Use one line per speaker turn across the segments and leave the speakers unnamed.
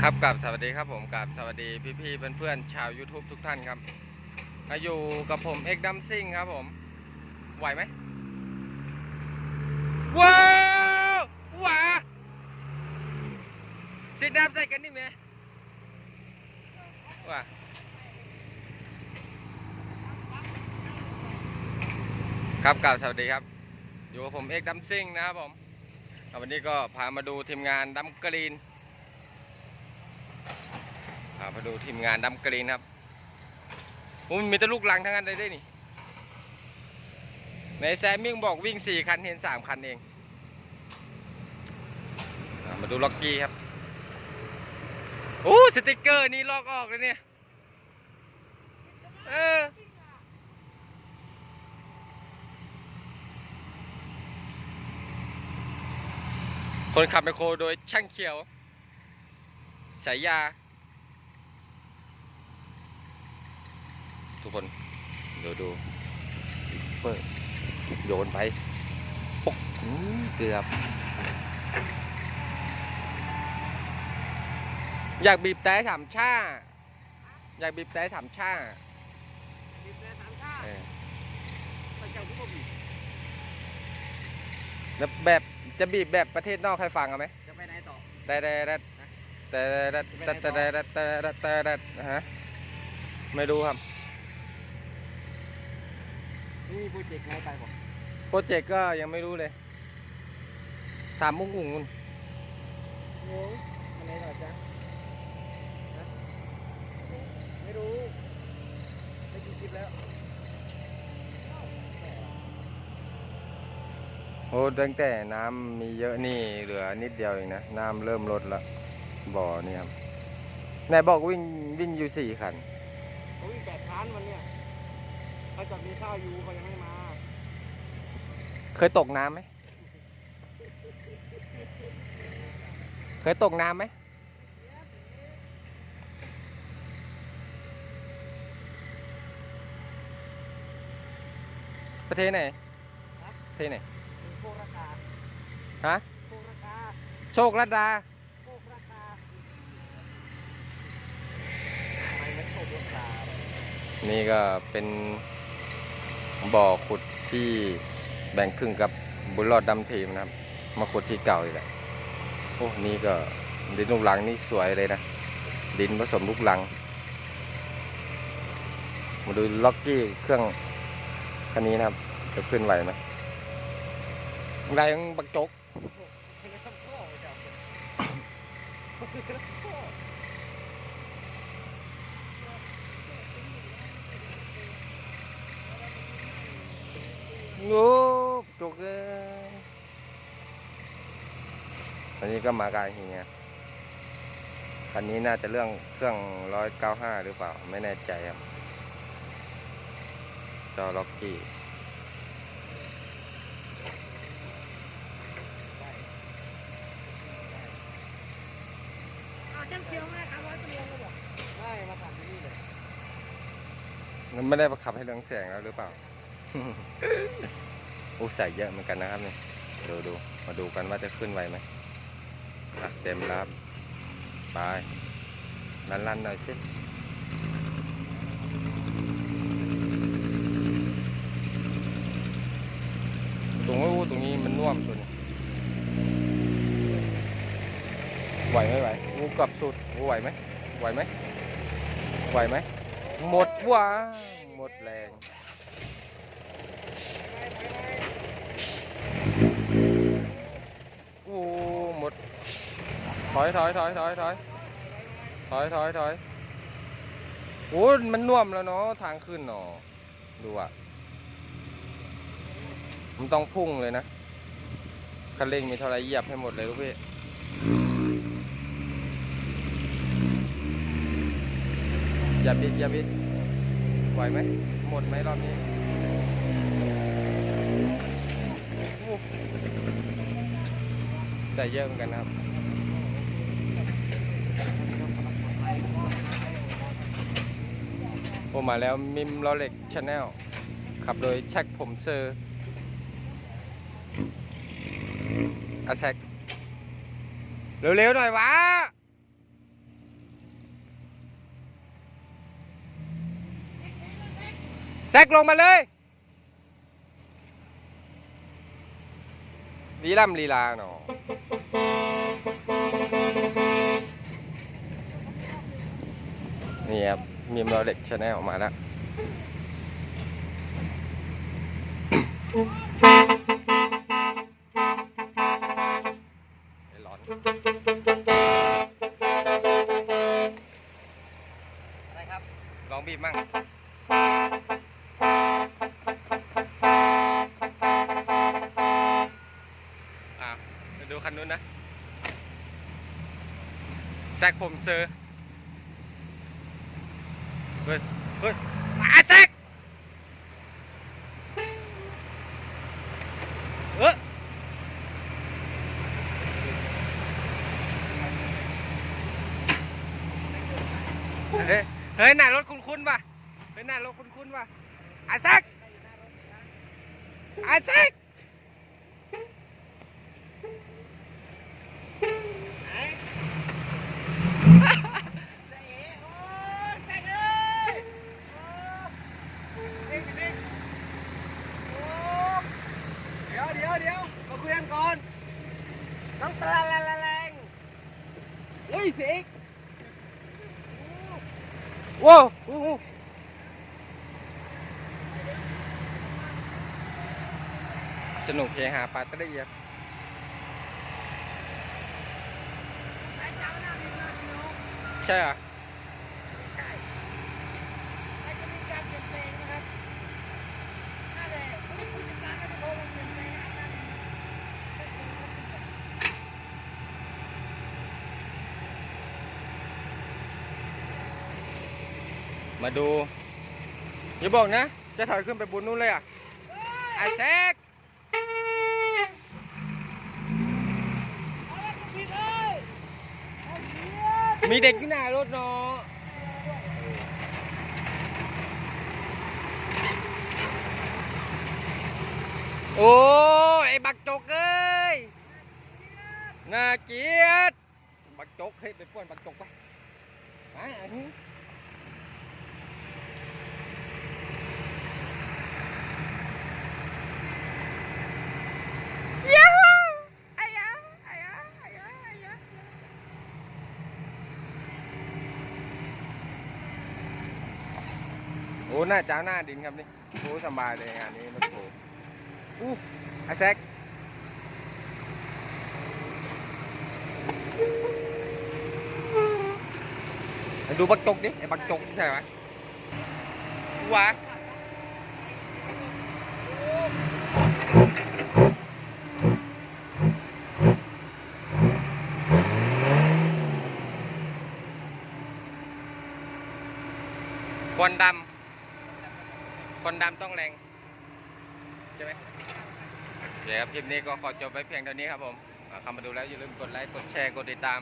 ครับกับสวัสดีครับผมกับสวัสดีพี่ๆเพื่อนๆชาว YouTube ทุกท่านครับมาอยู่กับผมเอ็กดัมซิงครับผม ไหวไหมว้าวว้าสิน้ำใส่กันนี่ไหมว้าครับกับสวัสดีครับ อยู่กับผมเอ็กดัมซิงนะครับผมวันนี้ก็พามาดูทีมงานดัมกรีนามาดูทีมงานดำกรีนครับโอ้ยมีแต่ลูกลังทั้งนั้นเลยได้นี่ในแซมมิ่งบอกวิ่งสี่คันเห็นสามคันเองมาดูล็อกกี้ครับโอ้สติกเกอร์นี่ลอกออกเลยเนี่ยเออคนขับไมโครโดยช่างเขียวสายยา ทุกคน เดี๋ยวดูเปิดโยนไปปกอื้อเกือบ อยากบีบแต่สามชาอยากบีบแต่สามชา
บีบแต่สามชาติ
เออ
ไปเจ้าผู้บ่บีบ
แล้วแบบจะบีบแบบประเทศนอกให้ฟังเอาไหม
จะไปไหนต่อ
แต่แต่แต่แต่แต่แต่แต่แต่แต่แต่แต่ฮะไม่รู้ครับ
นี่มีโปรเจกต์ไหนไปบ่
โปรเจกต์ก็ยังไม่รู้เลย ถามมุ้งอุ่งนู่น
โอ้ยอันไหนต่อจ๊ะฮะไม่รู้ไม่กี่คลิปแล้ว
โอ้ตั้งแต่น้ำมีเยอะนี่เหลือนิดเดียวเองนะ น้ำเริ่มลดละบ่อนี่ครับนายบอกวิ่งวิ่งอยู่สี่คัน
เขาวิ่งแปดคันวันเนี้ย เขาจอดมีข้าวอยู่เขายังไม่มา
เคยตกน้ำไหม เคยตกน้ำไหม ประเทศไหนประเทศไหน
โคกราคา
ฮะ
โคกราคา
โชคลัดดา
โคกราคาไปไม่โคกราคา
นี่ก็เป็น บ่อขุดที่แบ่งครึ่งกับบุญรอดดำทีมนะครับ มาขุดที่เก่าอีกแหละโอ้นี่ก็ดินลูกหลังนี่สวยเลยนะ ดินผสมลูกหลัง มาดูล็อกกี้เครื่องคันนี้นะครับ จะขึ้นไหวไหมไรงบักจก
ไม่ได้ต้องข้อเจ้าไม่ได้ต้องข้อ
โอ้จกเลยอันนี้ก็มาการเฮียคันนี้น่าจะเรื่องเครื่องร้อยเก้าห้าหรือเปล่า ไม่แน่ใจครับ จอล็อกกี้
เอาช่างเคียวไหมครับร้อยตัวเดียวก็บอก
ได้มาทำที่นี่เลย
มันไม่ได้ประคับให้เรืองแสงแล้วหรือเปล่า โอ้ใส่เยอะเหมือนกันนะครับเนี่ยดูดูมาดูกันว่าจะขึ้นไหวไหมอะเต็มรับไปลันๆหน่อยสิตรงนู้ตรงนี้มันน่วมตัวนี้ไหวไหมไหวงูกลับสุดงูไหวไหมไหวไหมไหวไหมหมดว้าหมดแรง โอ้หมด ถอยถอยถอยถอยถอยถอยถอยถอยโอ้มันน่วมแล้วเนาะทางขึ้นเนาะดูอะ มันต้องพุ่งเลยนะคันเร่งมีเท่าไรเหยียบให้หมดเลยลูกพี่อย่าบิดอย่าบิดไหวไหมหมดไหมรอบนี้ ใส่เยอะเหมือนกันครับผมมาแล้วมิมล้อเล็กชาแนลขับโดยแช็กผมเซอร์อาแซกเร็วๆหน่อยวะแซกลงมาเลย ลีล่ำลีลาหนอนี่ครับมีมเราเด็กชาแนลออกมาแล้ว แซกผมเซอร์เฮ้ยเฮ้ยมาแซกเออเฮ้ยเฮ้ยหน้ารถคุ้นๆป่ะเฮ้ยหน้ารถคุ้นๆป่ะอาแซกอาแซก
จะเอ๋โอ้ยแซกเลยโอ้เด็กเด็กโอ้เดี๋ยวเดี๋ยวเดี๋ยวมาคุยกันก่อน น้องตะละละแรงเฮ้ยเสิก
โว้วโอ้โหสนุกเฮฮาปาร์ตี้อะ
ใช้เจ้าหน้าที่มาพี่น้อง
ใช่เหรอ
ใช่ใครจะมีการเปลี่ยนแปลงนะครับน่าจะผู้ผู้จัดการน่าจะโทรมาเปลี่ยนแปลงนะ
มาดู อย่าบอกนะ จะถอยขึ้นไปบนนู้นเลยอะไอแซก
เอาละก็ผิดเลยเอาเสีย
มีเด็กที่หน้ารถเนาะโอ้ไอ้บักจกเอ้ยน่าเกียดบักจกเฮ้ยไปป้วนบักจกไปหาอันนี้ยูฮูไอ้ยะไอ้ยะไอ้ยะไอ้ยะ โอ้หน้าจ้าหน้าดินครับนี่โอ้สบายเลยงานนี้มันโถอู้ไอแซกดูบักจกดิไอบักจกใช่ไหมวะควันดำ คนดำต้องแรง ใช่ไหมเดี๋ยวครับคลิปนี้ก็ขอจบไว้เพียงเท่านี้ครับผมอ่าเข้ามาดูแล้วอย่าลืมกดไลค์ กดแชร์ กดติดตาม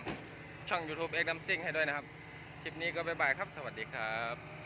ช่อง YouTube เอ็กดัมซิงให้ด้วยนะครับ คลิปนี้ก็บ๊ายบายครับ สวัสดีครับ